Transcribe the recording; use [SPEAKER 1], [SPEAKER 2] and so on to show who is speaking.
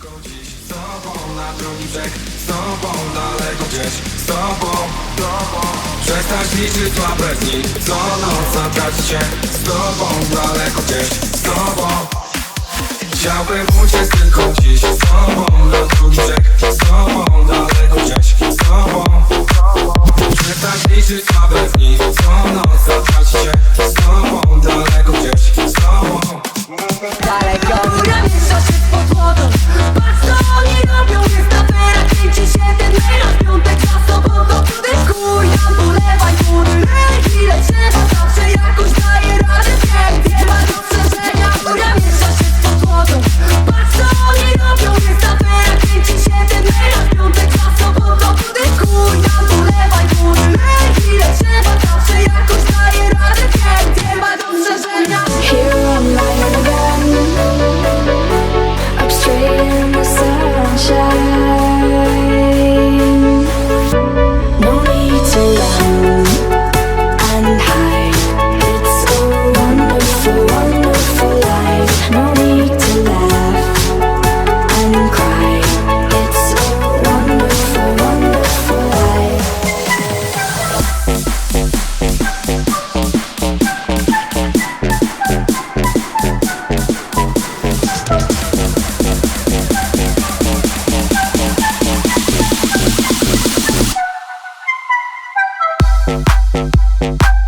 [SPEAKER 1] tylko dziś Z tobą na brzeg Z tobą daleko gdzieś Z tobą, tobą. Przestać liczyć słabe dni Co noc zabrać się Z tobą daleko gdzieś Z tobą. Chciałbym uciec tylko thank you